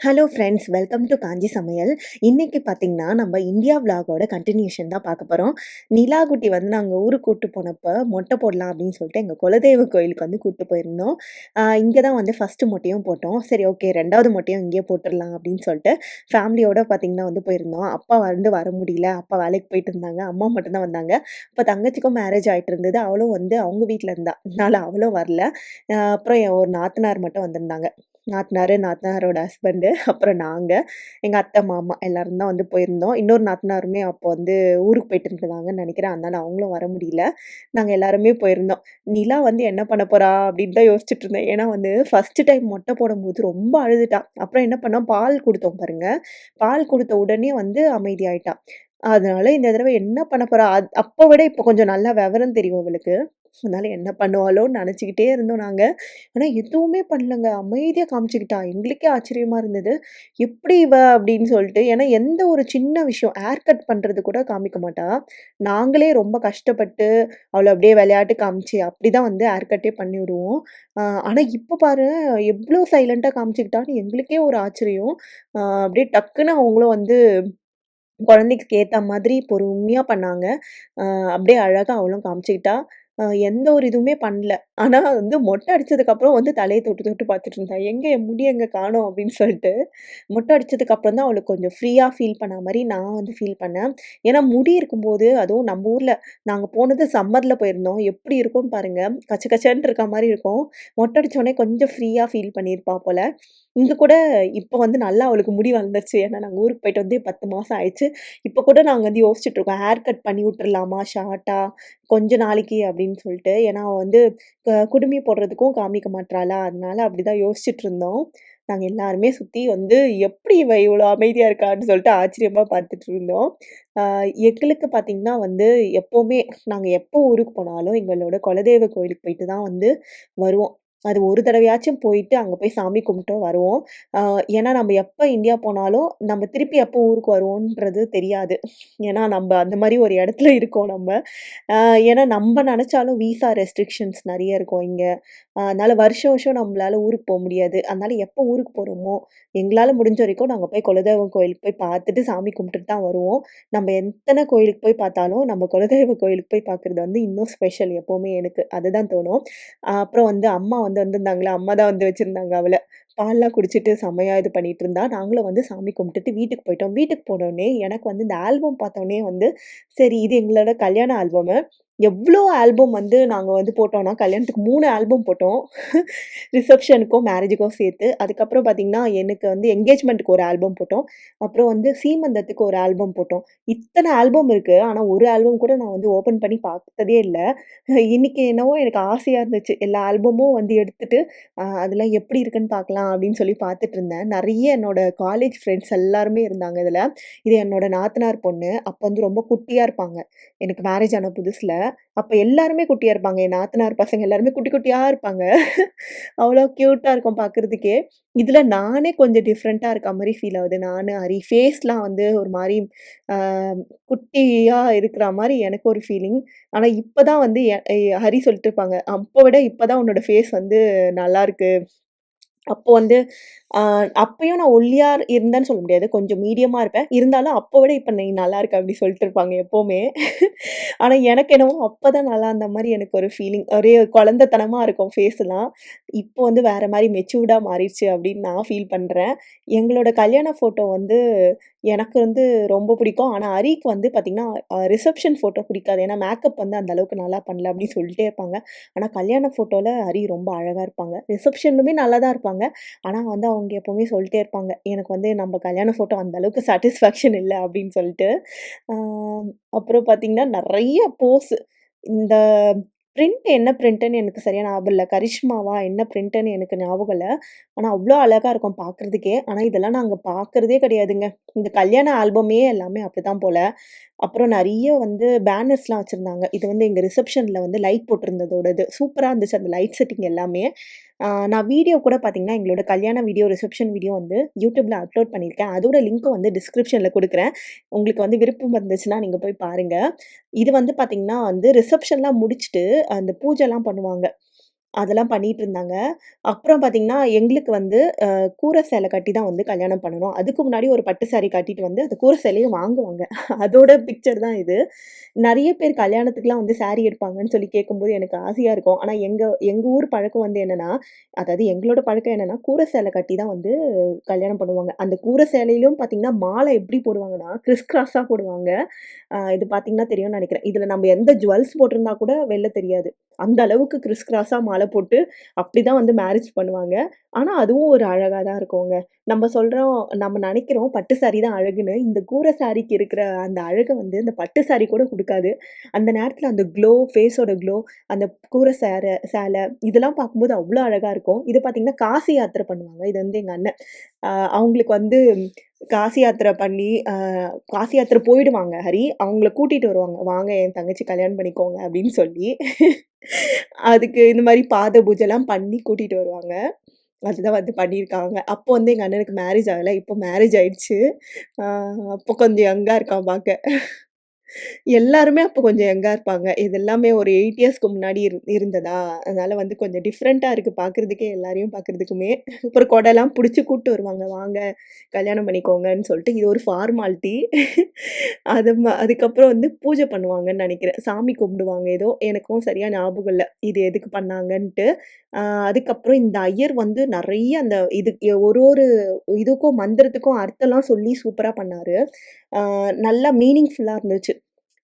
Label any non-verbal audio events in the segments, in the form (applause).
Hello friends welcome to Kanchi சமையல் இன்றைக்கி பார்த்தீங்கன்னா நம்ம இந்தியா விலாகோட கண்டினியூஷன் தான் பார்க்க போகிறோம் நிலாகுட்டி வந்து நாங்கள் ஊருக்கு கூப்பிட்டு போனப்போ மொட்டை போடலாம் அப்படின்னு சொல்லிட்டு எங்கள் குலதெய்வ கோயிலுக்கு வந்து கூப்பிட்டு போயிருந்தோம். இங்கே தான் வந்து ஃபஸ்ட்டு மொட்டையும் போட்டோம். சரி ஓகே ரெண்டாவது மொட்டையும் இங்கேயே போட்டுடலாம் அப்படின்னு சொல்லிட்டு ஃபேமிலியோட பார்த்தீங்கன்னா வந்து போயிருந்தோம். அப்பா வந்து வர முடியல. அப்பா வேலைக்கு போயிட்டு இருந்தாங்க. அம்மா மட்டும்தான் வந்தாங்க. அப்போ தங்கச்சிக்கும் மேரேஜ் ஆகிட்டு இருந்தது. அவளும் வந்து அவங்க வீட்டில் இருந்தா. அதனால அவளும் வரல. அப்புறம் என் ஒரு நாத்தனார் மட்டும் வந்திருந்தாங்க. நாத்தனார் நாத்தனாரோட ஹஸ்பண்டு அப்புறம் நாங்கள் எங்கள் அத்தை மாமா எல்லோரும் தான் வந்து போயிருந்தோம். இன்னொரு நாத்தனாருமே அப்போ வந்து ஊருக்கு போயிட்டு இருந்தாங்கன்னு நினைக்கிறேன். அதனால் அவங்களும் வர முடியல. நாங்கள் எல்லாருமே போயிருந்தோம். நிலா வந்து என்ன பண்ண போகிறா அப்படின்னு தான் யோசிச்சுட்டு இருந்தேன். ஏன்னா வந்து ஃபஸ்ட்டு டைம் மொட்டை போடும்போது ரொம்ப அழுதுட்டா. அப்புறம் என்ன பண்ணோம்? பால் கொடுத்தோம் பாருங்கள் பால் கொடுத்த உடனே வந்து அமைதியாயிட்டா. அதனால இந்த தடவை என்ன பண்ண போறா அத் அப்போ விட இப்போ கொஞ்சம் நல்லா விவரம் தெரியும் அவளுக்கு அதனால என்ன பண்ணுவாளோன்னு நினச்சிக்கிட்டே இருந்தோம் நாங்கள் ஆனால் எதுவுமே பண்ணலங்க. அமைதியாக காமிச்சுக்கிட்டா. எங்களுக்கே ஆச்சரியமாக இருந்தது. "எப்படி இவ?" அப்படின்னு சொல்லிட்டு. ஏன்னா எந்த ஒரு சின்ன விஷயம் ஹேர் கட் பண்ணுறது கூட காமிக்க மாட்டா. நாங்களே ரொம்ப கஷ்டப்பட்டு அவளை அப்படியே விளையாட்டு காமிச்சு அப்படி தான் வந்து ஹேர் கட்டே பண்ணி விடுவோம். ஆனால் இப்போ பாரு எவ்வளோ சைலண்ட்டாக காமிச்சுக்கிட்டான்னு எங்களுக்கே ஒரு ஆச்சரியம். அப்படியே டக்குன்னு அவங்களும் வந்து குழந்தைக்கு ஏற்ற மாதிரி பொறுமையாக பண்ணாங்க. அ அப்படியே அழகா அவளும் காமிச்சுக்கிட்டா. அ எந்த ஒரு இதுவுமே பண்ணல. ஆனா வந்து மொட்டை அடிச்சதுக்கப்புறம் வந்து தலைய தொட்டு தொட்டு பார்த்துட்டு இருந்தா. "எங்க என் முடி எங்க காணோம்?" அப்படின்னு சொல்லிட்டு. மொட்டை அடிச்சதுக்கப்புறம் தான் அவளுக்கு கொஞ்சம் ஃப்ரீயா ஃபீல் பண்ண மாரி நான் வந்து ஃபீல் பண்ணேன். ஏன்னா முடி இருக்கும்போது அதுவும் நம்ம ஊர்ல நாங்க போனது சம்மர்ல போயிருந்தோம். எப்படி இருக்கும்னு பாருங்க. கச்ச கச்சன்னு இருக்க மாரி இருக்கும். மொட்டை அடிச்ச உடனே கொஞ்சம் ஃப்ரீயா ஃபீல் பண்ணியிருப்பா போல. இங்க கூட இப்போ வந்து நல்லா அவளுக்கு முடி வளர்ந்துருச்சு. ஏன்னா நாங்கள் ஊருக்கு போயிட்டு வந்து 10 மாசம் ஆயிடுச்சு. இப்போ கூட நாங்கள் வந்து யோசிச்சுட்டு இருக்கோம். ஹேர் கட் பண்ணி விட்டுறலாமா ஷார்ட்டா கொஞ்ச நாளைக்கு அப்படின்னு சொல்லிட்டு. ஏன்னா வந்து குடுமி போடுறதுக்கும் காமிக்க மாட்றாளா, அதனால அப்படிதான் யோசிச்சுட்டு இருந்தோம். நாங்கள் எல்லாருமே சுற்றி வந்து எப்படி இவ இவ்வளோ அமைதியாக இருக்கான்னு சொல்லிட்டு ஆச்சரியமாக பார்த்துட்டு இருந்தோம். எங்களுக்கு பார்த்தீங்கன்னா வந்து எப்போவுமே நாங்கள் எப்போ ஊருக்கு போனாலும் எங்களோட குலதெய்வ கோயிலுக்கு போயிட்டு தான் வந்து வருவோம். அது ஒரு தடவையாச்சும் போயிட்டு அங்கே போய் சாமி கும்பிட்டு வருவோம். ஏன்னா நம்ம எப்போ இந்தியா போனாலும் நம்ம திருப்பி எப்போ ஊருக்கு வருவோன்றது தெரியாது. ஏன்னா நம்ம அந்த மாதிரி ஒரு இடத்துல இருக்கோம் நம்ம. ஏன்னா நம்ம நினச்சாலும் விசா ரெஸ்ட்ரிக்ஷன்ஸ் நிறைய இருக்கும் இங்கே அதனால் வருஷம் வருஷம் நம்மளால் ஊருக்கு போக முடியாது. அதனால எப்போ ஊருக்கு போகிறோமோ எங்களால் முடிஞ்ச வரைக்கும் நாங்கள் போய் குலதெய்வம் கோயிலுக்கு போய் பார்த்துட்டு சாமி கும்பிட்டுட்டு தான் வருவோம். நம்ம எத்தனை கோயிலுக்கு போய் பார்த்தாலும், நம்ம குலதெய்வ கோயிலுக்கு போய் பார்க்குறது வந்து இன்னும் ஸ்பெஷல் எப்போவுமே எனக்கு. அதுதான் தோணும். அப்புறம் வந்து அம்மா வந்து வந்திருந்தாங்களா, அம்மா தான் வந்து வச்சுருந்தாங்க அவளை பால்லாம் குடிச்சிட்டு செம்மையாக இது பண்ணிட்டு இருந்தா. நாங்களும் வந்து சாமி கும்பிட்டுட்டு வீட்டுக்கு போயிட்டோம். வீட்டுக்கு போனோடனே எனக்கு வந்து இந்த ஆல்பம் பார்த்தோனே வந்து, சரி இது எங்களோட கல்யாண ஆல்பமு. எவ்வளோ ஆல்பம் வந்து நாங்கள் வந்து போட்டோம்னா, கல்யாணத்துக்கு மூணு ஆல்பம் போட்டோம். ரிசப்ஷனுக்கும், மேரேஜுக்கும் சேர்த்து. அதுக்கப்புறம் பார்த்தீங்கன்னா, எனக்கு வந்து என்கேஜ்மெண்ட்டுக்கு ஒரு ஆல்பம் போட்டோம். அப்புறம் வந்து சீமந்தத்துக்கு ஒரு ஆல்பம் போட்டோம். இத்தனை ஆல்பம் இருக்குது ஆனால் ஒரு ஆல்பம் கூட நான் வந்து ஓப்பன் பண்ணி பார்த்ததே இல்லை இன்னைக்கு என்னவோ எனக்கு ஆசையாக இருந்துச்சு. எல்லா ஆல்பமும் வந்து எடுத்துகிட்டு அதெல்லாம் எப்படி இருக்குன்னு பார்க்கலாம் அப்படின்னு சொல்லி பார்த்துட்டு இருந்தேன். நிறைய என்னோட காலேஜ் ஃப்ரெண்ட்ஸ் எல்லாருமே இருந்தாங்க இதில் இது என்னோட நாத்தனார் பொண்ணு. அப்போ வந்து ரொம்ப குட்டியாக இருப்பாங்க. எனக்கு மேரேஜ் ஆன புதுசில் அப்போ எல்லாருமே குட்டியாக இருப்பாங்க. என் நாத்தனார் பசங்க எல்லாருமே குட்டி குட்டியாக இருப்பாங்க. அவ்வளோ க்யூட்டாக இருக்கும் பார்க்கறதுக்கே. இதில் நானே கொஞ்சம் டிஃப்ரெண்ட்டாக இருக்க மாதிரி ஃபீல் ஆகுது. நான் ஹரி ஃபேஸ்லாம் வந்து ஒரு மாதிரி குட்டியாக இருக்கிற மாதிரி எனக்கு ஒரு ஃபீலிங். ஆனால் இப்போ தான் வந்து ஹரி சொல்லிட்டு இருப்பாங்க. அப்போ விட இப்போ தான் உன்னோட ஃபேஸ் வந்து நல்லாயிருக்கு அப்போ வந்து அப்பயும் நான் ஒல்லியா இருந்தேன்னு சொல்ல முடியாது. கொஞ்சம் மீடியமா இருப்பேன். இருந்தாலும் அப்போ விட இப்போ நீ நல்லா இருக்க அப்படி சொல்லிட்டு இருப்பாங்க எப்போவுமே ஆனால் எனக்கு என்னவோ அப்பதான் நல்லா இருந்த மாதிரி எனக்கு ஒரு ஃபீலிங். ஒரே குழந்தைத்தனமாக இருக்கும் ஃபேஸ்லாம். இப்போ வந்து வேற மாதிரி மெச்சூர்டாக மாறிடுச்சு அப்படின்னு நான் ஃபீல் பண்ணுறேன் எங்களோட கல்யாண ஃபோட்டோ வந்து எனக்கு வந்து ரொம்ப பிடிக்கும். ஆனால் ஹரிக்கு வந்து பார்த்திங்கன்னா ரிசப்ஷன் ஃபோட்டோ பிடிக்காது. ஏன்னா மேக்கப் வந்து அந்த அளவுக்கு நல்லா பண்ணல அப்படின்னு சொல்லிட்டே இருப்பாங்க. ஆனால் கல்யாண ஃபோட்டோவில் ஹரி ரொம்ப அழகாக இருப்பாங்க. ரிசப்ஷன்லுமே நல்லா தான் இருப்பாங்க. ஆனால் வந்து அவங்க எப்போவுமே சொல்லிட்டே இருப்பாங்க. எனக்கு வந்து நம்ம கல்யாண ஃபோட்டோ அந்த அளவுக்கு சாட்டிஸ்ஃபேக்ஷன் இல்லை அப்படின்னு சொல்லிட்டு. அப்புறம் பார்த்தீங்கன்னா, நிறைய போஸ் இந்த பிரிண்ட் என்ன பிரிண்ட்டுன்னு எனக்கு சரியாக ஞாபகம் இல்லை கரிஷ்மாவா என்ன பிரிண்ட்டுன்னு எனக்கு ஞாபகம் இல்லை ஆனால் அவ்வளோ அழகாக இருக்கும் பார்க்கறதுக்கே. ஆனால் இதெல்லாம் நாங்கள் பார்க்கறதே கிடையாதுங்க. இந்த கல்யாண ஆல்பமே எல்லாமே அப்படி தான் போல் அப்புறம் நிறைய வந்து பேனர்ஸ்லாம் வச்சுருந்தாங்க இது வந்து எங்கள் ரிசப்ஷனில் வந்து லைட் போட்டிருந்ததோடது. சூப்பராக இருந்துச்சு அந்த லைட் செட்டிங் எல்லாமே. நான் வீடியோ கூட பார்த்தீங்கன்னா, எங்களோட கல்யாண வீடியோ, ரிசப்ஷன் வீடியோ வந்து யூடியூப்பில் அப்லோட் பண்ணியிருக்கேன். அதோட லிங்க்கும் வந்து டிஸ்கிரிப்ஷனில் கொடுக்குறேன் உங்களுக்கு வந்து விருப்பம் இருந்துச்சுன்னா நீங்கள் போய் பாருங்கள் இது வந்து பார்த்திங்கன்னா வந்து ரிசப்ஷன்லாம் முடிச்சுட்டு அந்த பூஜைலாம் பண்ணுவாங்க. அதெல்லாம் பண்ணிட்டுருந்தாங்க. அப்புறம் பார்த்தீங்கன்னா, எங்களுக்கு வந்து கூரை சேலை கட்டி தான் வந்து கல்யாணம் பண்ணணும். அதுக்கு முன்னாடி ஒரு பட்டு சாரி கட்டிட்டு வந்து அந்த கூரை சேலையை வாங்குவாங்க. அதோட பிக்சர் தான் இது. நிறைய பேர் கல்யாணத்துக்குலாம் வந்து சாரீ எடுப்பாங்கன்னு சொல்லி கேட்கும்போது எனக்கு ஆசையாக இருக்கும். ஆனால் எங்கள் எங்கள் ஊர் பழக்கம் வந்து என்னென்னா அதாவது எங்களோட பழக்கம் என்னென்னா கூரை சேலை கட்டி தான் வந்து கல்யாணம் பண்ணுவாங்க. அந்த கூரை சேலையிலும் பார்த்தீங்கன்னா, மாலை எப்படி போடுவாங்கன்னா, கிறிஸ் கிராஸாக போடுவாங்க. இது பார்த்தீங்கன்னா தெரியும்னு நினைக்கிறேன் இதில் நம்ம எந்த ஜுவல்ஸ் போட்டிருந்தா கூட வெளில தெரியாது. அந்த அளவுக்கு கிறிஸ் கிராஸாக மாலை போட்டு, அப்படிதான் வந்து மேரேஜ் பண்ணுவாங்க. ஆனால் அதுவும் ஒரு அழகாக தான் இருக்குங்க. நம்ம சொல்கிறோம் நம்ம நினைக்கிறோம் பட்டு சாரி தான் அழகுன்னு. இந்த கூரை சாரிக்கு இருக்கிற அந்த அழகை வந்து இந்த பட்டு சாரி கூட கொடுக்காது அந்த நேரத்தில் அந்த க்ளோ, ஃபேஸோட க்ளோ, அந்த கூரை சேர சேலை இதெல்லாம் பார்க்கும்போது அவ்வளோ அழகாக இருக்கும். இது பார்த்திங்கன்னா காசி யாத்திரை பண்ணுவாங்க. இது வந்து எங்கள் அண்ணன். அவங்களுக்கு வந்து காசி யாத்திரை பண்ணி, காசி யாத்திரை போயிடுவாங்க ஹரி. அவங்கள கூட்டிகிட்டு வருவாங்க. "வாங்க என் தங்கச்சி கல்யாணம் பண்ணிக்கோங்க" அப்படின்னு சொல்லி. அதுக்கு இந்த மாதிரி பாத பூஜைலாம் பண்ணி கூட்டிட்டு வருவாங்க. அதுதான் வந்து பண்ணியிருக்காங்க. அப்போ வந்து எங்க அண்ணனுக்கு மேரேஜ் ஆகல. இப்போ மேரேஜ் ஆயிடுச்சு. அப்போ கொஞ்சம் யங்கா இருக்கான் பாக்க. எல்லாருமே அப்போ கொஞ்சம் யங்கா இருப்பாங்க. இது எல்லாமே ஒரு 8 இயர்ஸ்க்கு முன்னாடி இரு இருந்ததா, அதனால வந்து கொஞ்சம் டிஃப்ரெண்ட்டா இருக்கு பார்க்கறதுக்கே எல்லாரையும் பார்க்கறதுக்குமே. அப்புறம் கொடைலாம் புடிச்சு கூட்டு வருவாங்க. "வாங்க கல்யாணம் பண்ணிக்கோங்கன்னு" சொல்லிட்டு. இது ஒரு ஃபார்மாலிட்டி. அது ம அதுக்கப்புறம் வந்து பூஜை பண்ணுவாங்கன்னு நெனைக்கிறேன். சாமி கும்பிடுவாங்க ஏதோ. எனக்கும் சரியா ஞாபகம் இல்ல. இது எதுக்கு பண்ணாங்கன்ட்டு. அதுக்கப்புறம் இந்த ஐயர் வந்து நிறைய அந்த இது ஒரு ஒரு இதுக்கும் மந்திரத்துக்கும் அர்த்தம்லாம் சொல்லி சூப்பராக பண்ணார் நல்லா மீனிங்ஃபுல்லாக இருந்துச்சு.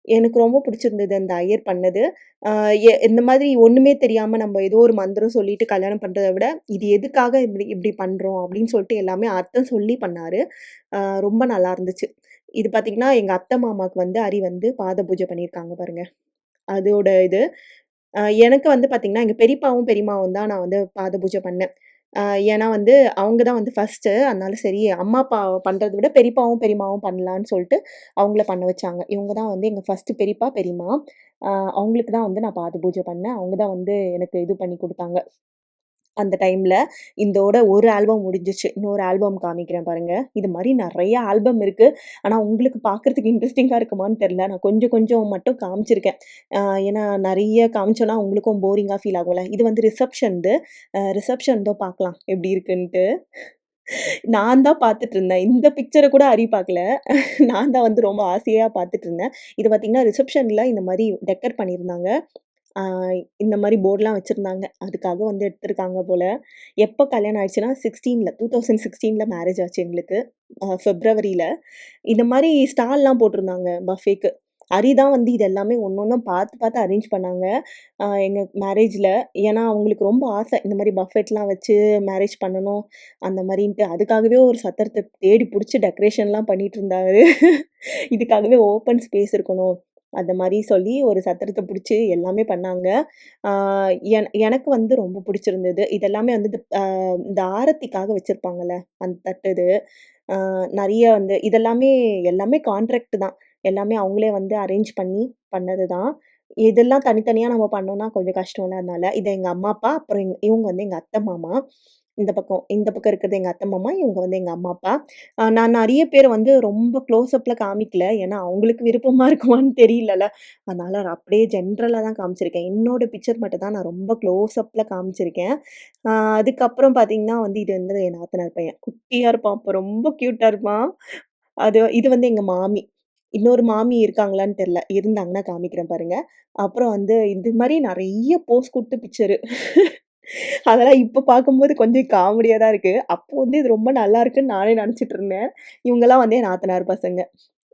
எனக்கு ரொம்ப பிடிச்சிருந்தது அந்த ஐயர் பண்ணது. எ இந்த மாதிரி ஒன்றுமே தெரியாமல் நம்ம ஏதோ ஒரு மந்திரம் சொல்லிட்டு கல்யாணம் பண்ணுறத விட, இது எதுக்காக இப்படி இப்படி பண்ணுறோம் அப்படின்னு சொல்லிட்டு எல்லாமே அர்த்தம் சொல்லி பண்ணார் ரொம்ப நல்லா இருந்துச்சு. இது பார்த்தீங்கன்னா, எங்கள் அத்தை மாமாவுக்கு வந்து அரி வந்து பாத பூஜை பண்ணியிருக்காங்க பாருங்கள் அதோட இது. எனக்கு வந்து பார்த்திங்கன்னா எங்கள் பெரியப்பாவும், பெரியம்மாவும் தான் நான் வந்து பாத பூஜை பண்ணேன். ஏன்னா வந்து அவங்க தான் வந்து ஃபர்ஸ்ட்டு. அதனால சரி அம்மா, அப்பா பண்ணுறத விட பெரியப்பாவும், பெரியம்மாவும் பண்ணலான்னு சொல்லிட்டு அவங்கள பண்ண வச்சாங்க. இவங்க தான் வந்து எங்கள் ஃபர்ஸ்ட்டு பெரியப்பா, பெரியம்மா. அவங்களுக்கு தான் வந்து நான் பாத பூஜை பண்ணேன். அவங்க தான் வந்து எனக்கு இது பண்ணி கொடுத்தாங்க அந்த டைமில் இதோட ஒரு ஆல்பம் முடிஞ்சிச்சு இன்னொரு ஆல்பம் காமிக்கிறேன் பாருங்கள் இது மாதிரி நிறைய ஆல்பம் இருக்குது ஆனால் உங்களுக்கு பார்க்கறதுக்கு இன்ட்ரெஸ்டிங்காக இருக்குமான்னு தெரில நான் கொஞ்சம் கொஞ்சம் மட்டும் காமிச்சிருக்கேன். ஏன்னா நிறைய காமிச்சோன்னா உங்களுக்கும் போரிங்காக ஃபீல் ஆகும்ல. இது வந்து ரிசப்ஷன்து. ரிசப்ஷன் தான் பார்க்கலாம் எப்படி இருக்குன்ட்டு. நான் தான் பார்த்துட்டு இருந்தேன். இந்த பிக்சரை கூட அறி பார்க்கல. நான் தான் வந்து ரொம்ப ஆசையாக பார்த்துட்டு இருந்தேன். இது பார்த்தீங்கன்னா, ரிசப்ஷனில் இந்த மாதிரி டெக்கர் பண்ணியிருந்தாங்க. இந்த மாதிரி போர்டெலாம் வச்சுருந்தாங்க அதுக்காக வந்து எடுத்திருக்காங்க போல் எப்போ கல்யாணம் ஆயிடுச்சுன்னா 16ல 2016ல மேரேஜ் ஆச்சு எங்களுக்கு. ஃபெப்ரவரியில் இந்த மாதிரி ஸ்டால்லாம் போட்டிருந்தாங்க பஃபேக்கு. ஹரி தான் வந்து இது எல்லாமே ஒன்று ஒன்றும் பார்த்து பார்த்து அரேஞ்ச் பண்ணாங்க. எங்கள் மேரேஜில் ஏன்னா அவங்களுக்கு ரொம்ப ஆசை. இந்த மாதிரி பஃபெட்லாம் வச்சு மேரேஜ் பண்ணணும். அந்த மாதிரின்ட்டு அதுக்காகவே ஒரு சத்திரத்தை தேடி பிடிச்சி டெக்கரேஷன்லாம் பண்ணிகிட்டு இருந்தாரு. இதுக்காகவே ஓப்பன் ஸ்பேஸ் இருக்கணும். அந்த மாதிரி சொல்லி ஒரு சத்திரத்தை பிடிச்சி எல்லாமே பண்ணாங்க. எனக்கு வந்து ரொம்ப பிடிச்சிருந்தது. இதெல்லாமே வந்து இந்த ஆரத்திக்காக வச்சுருப்பாங்கள்ல அந்த தட்டு இது. நிறைய வந்து இதெல்லாமே எல்லாமே கான்ட்ராக்ட் தான். எல்லாமே அவங்களே வந்து அரேஞ்ச் பண்ணி பண்ணது தான். இதெல்லாம் தனித்தனியாக நம்ம பண்ணோம்னா கொஞ்சம் கஷ்டம்ல அதனால. இது எங்கள் அம்மா, அப்பா அப்புறம் இவங்க வந்து எங்கள் அத்தை, மாமா. இந்த பக்கம் இந்த பக்கம் இருக்கிறது எங்கள் அத்தை, மாமா. இவங்க வந்து எங்கள் அம்மா, அப்பா. நான் நிறைய பேர் வந்து ரொம்ப க்ளோஸ் காமிக்கல. ஏன்னா அவங்களுக்கு விருப்பமா இருக்குமான்னு தெரியலல்ல. அதனால் நான் அப்படியே ஜென்ரலாக தான் காமிச்சிருக்கேன். என்னோட பிக்சர் மட்டும் தான் நான் ரொம்ப க்ளோஸ் காமிச்சிருக்கேன். அதுக்கப்புறம் பார்த்தீங்கன்னா வந்து இது வந்து என் நாத்தனார் பையன். குட்டியாக இருப்பான். அப்போ ரொம்ப க்யூட்டாக இருப்பான். அது இது வந்து எங்கள் மாமி. இன்னொரு மாமி இருக்காங்களான்னு தெரில இருந்தாங்கன்னா காமிக்கிறேன் பாருங்க. அப்புறம் வந்து இது மாதிரி நிறைய போஸ் கொடுத்து பிக்சரு. அதெல்லாம் இப்போ பார்க்கும்போது கொஞ்சம் காமெடியாக தான் இருக்குது அப்போ வந்து இது ரொம்ப நல்லா இருக்குன்னு நானே நினச்சிட்டு இருந்தேன். இவங்கெல்லாம் வந்து என் நாத்தனார் பசங்க.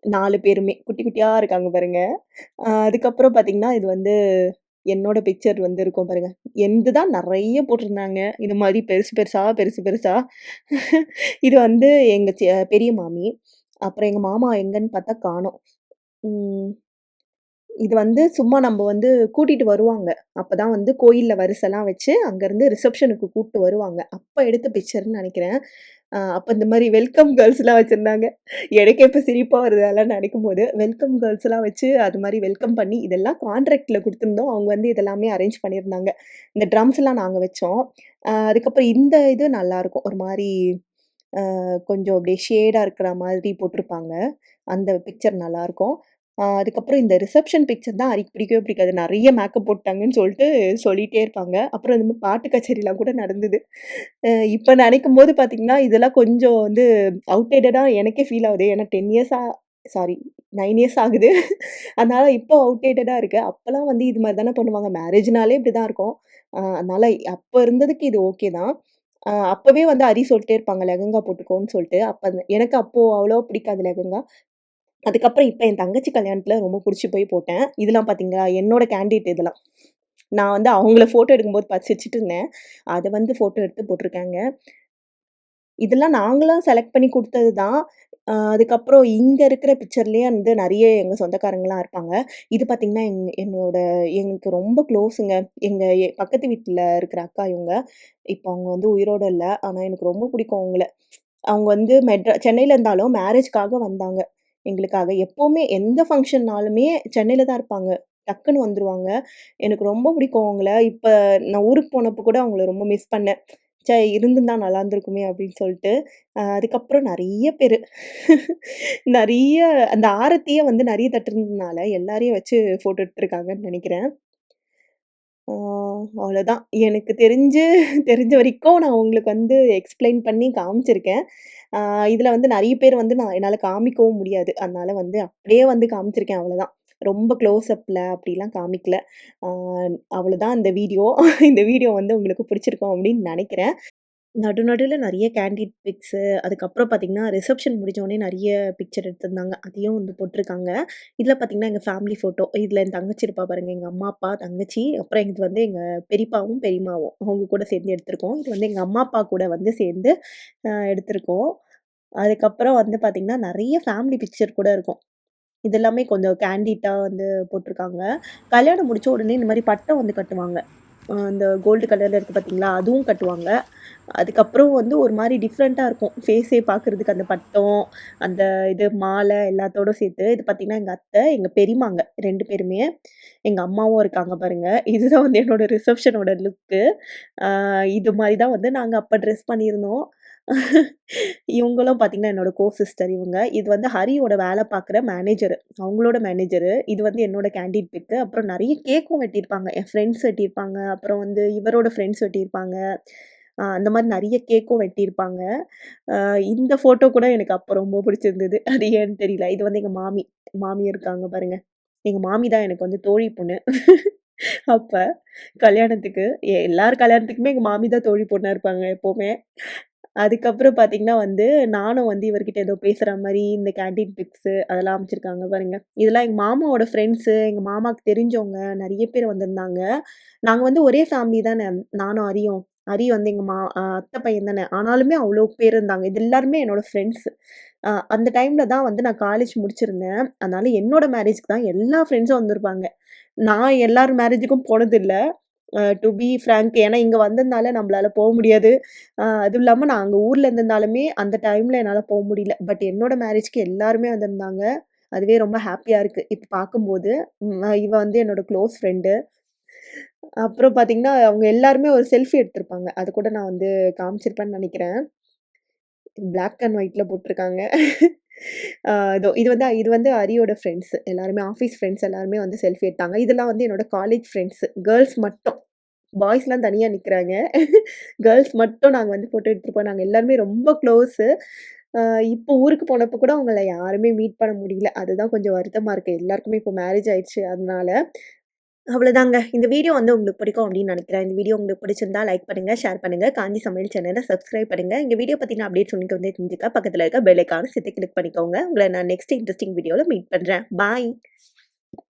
நாலு பேருமே. குட்டி குட்டியாக இருக்காங்க பாருங்க. அதுக்கப்புறம் பார்த்தீங்கன்னா, இது வந்து என்னோட பிக்சர் வந்து இருக்கும் பாருங்க. எந்த தான் நிறைய போட்டிருந்தாங்க. இது மாதிரி பெருசு பெருசாக பெருசு பெருசாக இது வந்து எங்கள் செ பெரிய மாமி. அப்புறம் எங்கள் மாமா எங்கன்னு பார்த்தா காணும் இது வந்து சும்மா நம்ம வந்து கூட்டிகிட்டு வருவாங்க. அப்போ தான் வந்து கோயிலில் வரிசைலாம் வச்சு, அங்கேருந்து ரிசப்ஷனுக்கு கூப்பிட்டு வருவாங்க. அப்போ எடுத்த பிக்சர்னு நினைக்கிறேன் அப்போ இந்த மாதிரி வெல்கம் கேர்ள்ஸ்லாம் வச்சுருந்தாங்க எனக்கே இப்போ சிரிப்பாக வருது அதெல்லாம் நெனைக்கும்போது. வெல்கம் கேர்ள்ஸ்லாம் வச்சு, அது மாதிரி வெல்கம் பண்ணி இதெல்லாம் கான்ட்ராக்டில் கொடுத்துருந்தோம் அவங்க வந்து இதெல்லாமே அரேஞ்ச் பண்ணியிருந்தாங்க. இந்த ட்ரம்ஸ்லாம் நாங்கள் வச்சோம். அதுக்கப்புறம் இந்த இது நல்லாயிருக்கும் ஒரு மாதிரி கொஞ்சம் அப்படியே ஷேடாக இருக்கிற மாதிரி போட்டிருப்பாங்க. அந்த பிக்சர் நல்லாயிருக்கும் அதுக்கப்புறம் இந்த ரிசப்ஷன் பிக்சர் தான் அரிக்கு பிடிக்கவே பிடிக்காது. நிறைய மேக்கப் போட்டாங்கன்னு சொல்லிட்டு சொல்லிகிட்டே இருப்பாங்க. அப்புறம் இந்த மாதிரி பாட்டு கச்சேரிலாம் கூட நடந்தது. இப்போ நினைக்கும் போது பார்த்தீங்கன்னா, இதெல்லாம் கொஞ்சம் வந்து அவுட்டேட்டடாக எனக்கே ஃபீல் ஆகுது. ஏன்னா டென் இயர்ஸாக சாரி நைன் இயர்ஸ் ஆகுது. அதனால் இப்போ அவுட்டேட்டடாக இருக்குது அப்போல்லாம் வந்து இது மாதிரி தானே பண்ணுவாங்க. மேரேஜ்னாலே இப்படிதான் இருக்கும். அதனால் அப்போ இருந்ததுக்கு இது ஓகே தான். அப்போவே வந்து அரி சொல்லிட்டே இருப்பாங்க, லெகங்கா போட்டுக்கோன்னு சொல்லிட்டு அப்போ எனக்கு அப்போது அவ்வளோ பிடிக்காது லெகங்கா அதுக்கப்புறம் இப்போ என் தங்கச்சி கல்யாணத்தில் ரொம்ப பிடிச்சி போய் போட்டேன். இதெல்லாம் பார்த்தீங்களா, என்னோட கேண்டிடேட் இதெல்லாம். நான் வந்து அவங்கள ஃபோட்டோ எடுக்கும்போது பார்த்து இருந்தேன். அதை வந்து ஃபோட்டோ எடுத்து போட்டிருக்காங்க இதெல்லாம் நாங்களும் செலக்ட் பண்ணி கொடுத்தது தான். அதுக்கப்புறம் இங்கே இருக்கிற பிக்சர்லேயே வந்து நிறைய எங்கள் சொந்தக்காரங்கலாம் இருப்பாங்க. இது பார்த்திங்கன்னா எங் என்னோட எங்களுக்கு ரொம்ப க்ளோஸுங்க. எங்கள் பக்கத்து வீட்டில் இருக்கிற அக்கா இவங்க. இப்போ அவங்க வந்து உயிரோட இல்லை ஆனால் எனக்கு ரொம்ப பிடிக்கும் அவங்கள. அவங்க வந்து மெட்ரா சென்னையில் இருந்தாலும் மேரேஜ்க்காக வந்தாங்க. எங்களுக்காக. எப்போவுமே எந்த ஃபங்க்ஷன்னாலுமே சென்னையில் தான் இருப்பாங்க. டக்குன்னு வந்துடுவாங்க எனக்கு ரொம்ப பிடிக்கும் அவங்கள. இப்போ நான் ஊருக்கு போனப்போ கூட அவங்கள ரொம்ப மிஸ் பண்ணேன். சே இருந்திருந்தா நல்லா இருந்திருக்குமே அப்படின்னு சொல்லிட்டு அதுக்கப்புறம் நிறைய பேர் நிறைய அந்த ஆரத்தியே வந்து நிறைய தட்டுறதுனால எல்லாரையும் வச்சு ஃபோட்டோ எடுத்துருக்காங்கன்னு நினைக்கிறேன் ஆ அவ்வளோதான். எனக்கு தெரிஞ்சு தெரிஞ்ச வரைக்கும் நான் உங்களுக்கு வந்து எக்ஸ்பிளைன் பண்ணி காமிச்சிருக்கேன். ஆ வந்து நெறைய பேர் வந்து நான் என்னால காமிக்கவும் முடியாது. அதனால வந்து அப்படியே வந்து காமிச்சிருக்கேன் அவ்வளோதான். ரொம்ப க்ளோஸ் அப்படிலாம் காமிக்கல. ஆ அவ்வளோதான் இந்த வீடியோ. இந்த வீடியோ வந்து உங்களுக்கு பிடிச்சிருக்கும் அப்படின்னு நினைக்கிறேன் நடு நடுவுல நெறைய கேண்டிட் பிக்ஸு, அதுக்கப்புறம் பார்த்தீங்கன்னா, ரிசப்ஷன் முடிஞ்சோனே நெறைய பிக்சர் எடுத்திருந்தாங்க. அதையும் வந்து போட்டிருக்காங்க இதில் பார்த்தீங்கன்னா, எங்க ஃபேமிலி ஃபோட்டோ. இதில் என் தங்கச்சி இருப்பா பாருங்க. எங்க அம்மா, அப்பா, தங்கச்சி, அப்புறம் இது வந்து எங்க பெரியப்பாவும், பெரியம்மாவும். அவங்க கூட சேர்ந்து எடுத்திருக்கோம். இது வந்து எங்க அம்மா, அப்பா கூட வந்து சேர்ந்து அ எடுத்திருக்கோம். அதுக்கப்புறம் வந்து பார்த்தீங்கன்னா, நெறைய ஃபேமிலி பிக்சர் கூட இருக்கும். இதெல்லாமே கொஞ்சம் கேண்டிட்டா வந்து போட்டிருக்காங்க கல்யாணம் முடிச்ச உடனே இந்த மாரி பட்டம் வந்து கட்டுவாங்க. அந்த கோல்டு கலரில் இருக்குது பார்த்தீங்களா? அதுவும் கட்டுவாங்க. அதுக்கப்புறம் வந்து ஒரு மாதிரி டிஃப்ரெண்ட்டாக இருக்கும். ஃபேஸே பார்க்குறதுக்கு அந்த பட்டம், அந்த இது மாலை எல்லாத்தோட சேர்த்து. இது பார்த்திங்கன்னா எங்கள் அத்தை, எங்கள் பெரியமாங்க ரெண்டு பேருமே. எங்கள் அம்மாவும் இருக்காங்க பாருங்கள் இதுதான் வந்து என்னோடய ரிசப்ஷனோட லுக்கு. இது மாதிரி தான் வந்து நாங்கள் அப்போ ட்ரெஸ் பண்ணியிருந்தோம். (laughs) இவங்களும் பார்த்தீங்கன்னா, என்னோட கோ சிஸ்டர் இவங்க. இது வந்து ஹரியோட வேலை பார்க்குற மேனேஜரு. அவங்களோட மேனேஜரு. இது வந்து என்னோட கேண்டிட் பிக்கு. அப்புறம் நிறைய கேக்கும் வெட்டியிருப்பாங்க. என் ஃப்ரெண்ட்ஸ் வெட்டியிருப்பாங்க. அப்புறம் வந்து இவரோட ஃப்ரெண்ட்ஸ் வெட்டியிருப்பாங்க. அந்த மாதிரி நிறைய கேக்கும் வெட்டியிருப்பாங்க. இந்த ஃபோட்டோ கூட எனக்கு அப்போ ரொம்ப பிடிச்சிருந்தது. (laughs) அது ஏன்னு தெரியல. இது வந்து எங்கள் மாமி. மாமி இருக்காங்க பாருங்க. எங்கள் மாமி தான் எனக்கு வந்து தோழி பொண்ணு. (laughs) அப்போ கல்யாணத்துக்கு. எ எல்லார் கல்யாணத்துக்குமே எங்கள் மாமி தான் தோழி பொண்ணாக இருப்பாங்க எப்போவுமே அதுக்கப்புறம் பார்த்தீங்கன்னா வந்து, நானும் வந்து இவர்கிட்ட ஏதோ பேசுகிற மாதிரி இந்த கேண்டீன் பிக்ஸு அதெல்லாம் அமைச்சிருக்காங்க பாருங்கள் இதெல்லாம் எங்கள் மாமாவோட ஃப்ரெண்ட்ஸு, எங்கள் மாமாவுக்கு தெரிஞ்சவங்க நிறைய பேர் வந்திருந்தாங்க. நாங்கள் வந்து ஒரே ஃபேமிலி தானே. நானும் அரியும் ஹரி வந்து எங்கள் மா அத்தை பையன் தானே. ஆனாலுமே அவ்வளோ பேர் இருந்தாங்க. இது எல்லாருமே என்னோடய ஃப்ரெண்ட்ஸ். அந்த டைமில் தான் வந்து நான் காலேஜ் முடிச்சிருந்தேன். அதனால் என்னோடய மேரேஜ்க்கு தான் எல்லா ஃப்ரெண்ட்ஸும் வந்திருப்பாங்க. நான் எல்லார் மேரேஜுக்கும் போனதில்லை டு பி ஃப்ராங்க் ஏன்னா இங்கே வந்ததுனால நம்மளால போக முடியாது. அதுவும் இல்லாமல் நான் அங்கே ஊரில் இருந்திருந்தாலுமே அந்த டைமில் என்னால் போக முடியல. பட் என்னோடய மேரேஜ்க்கு எல்லாருமே வந்திருந்தாங்க. அதுவே ரொம்ப ஹாப்பியாக இருக்குது இப்போ பார்க்கும்போது. இவன் இவ வந்து என்னோட க்ளோஸ் ஃப்ரெண்டு. அப்புறம் பார்த்தீங்கன்னா, அவங்க எல்லாருமே ஒரு செல்ஃபி எடுத்திருப்பாங்க. அது கூட நான் வந்து காமிச்சிருப்பேன்னு நினைக்கிறேன் பிளாக் அண்ட் ஒயிட்டில் போட்டிருக்காங்க இதோ இது வந்து இது வந்து அரியோட ஃப்ரெண்ட்ஸ். எல்லாருமே ஆஃபீஸ் ஃப்ரெண்ட்ஸ் எல்லாருமே வந்து செல்ஃபி எடுத்தாங்க. இதெல்லாம் வந்து என்னோட காலேஜ் ஃப்ரெண்ட்ஸ். கேர்ள்ஸ் மட்டும். பாய்ஸ்லாம் தனியாக நிற்கிறாங்க கேர்ள்ஸ் மட்டும் நாங்கள் வந்து ஃபோட்டோ எடுத்துருப்போம். நாங்கள் எல்லாருமே ரொம்ப க்ளோஸு. இப்போ ஊருக்கு போனப்போ கூட அவங்கள யாருமே மீட் பண்ண முடியல. அதுதான் கொஞ்சம் வருத்தமாக இருக்குது எல்லாருக்குமே இப்போ மேரேஜ் ஆயிடுச்சு அதனால. அவ்வளோதாங்க. இந்த வீடியோ வந்து உங்களுக்கு பிடிக்கும் அப்படின்னு நினைக்கிறேன் இந்த வீடியோ உங்களுக்கு பிடிச்சிருந்தா லைக் பண்ணுங்க, ஷேர் பண்ணுங்க. காஞ்சி சமையல் சேனலை சப்ஸ்கிரைப் பண்ணுங்க. இந்த வீடியோ பற்றின அப்டேட்ஸ் உங்களுக்கு வந்து தெரிஞ்சுக்க பக்கத்துல இருக்க பெல்லைக்கான ஐகான கிளிக் பண்ணிக்கோங்க. உங்களை நான் நெக்ஸ்ட் இன்ட்ரஸ்டிங் வீடியோவில் மீட் பண்ணுறேன் பாய்.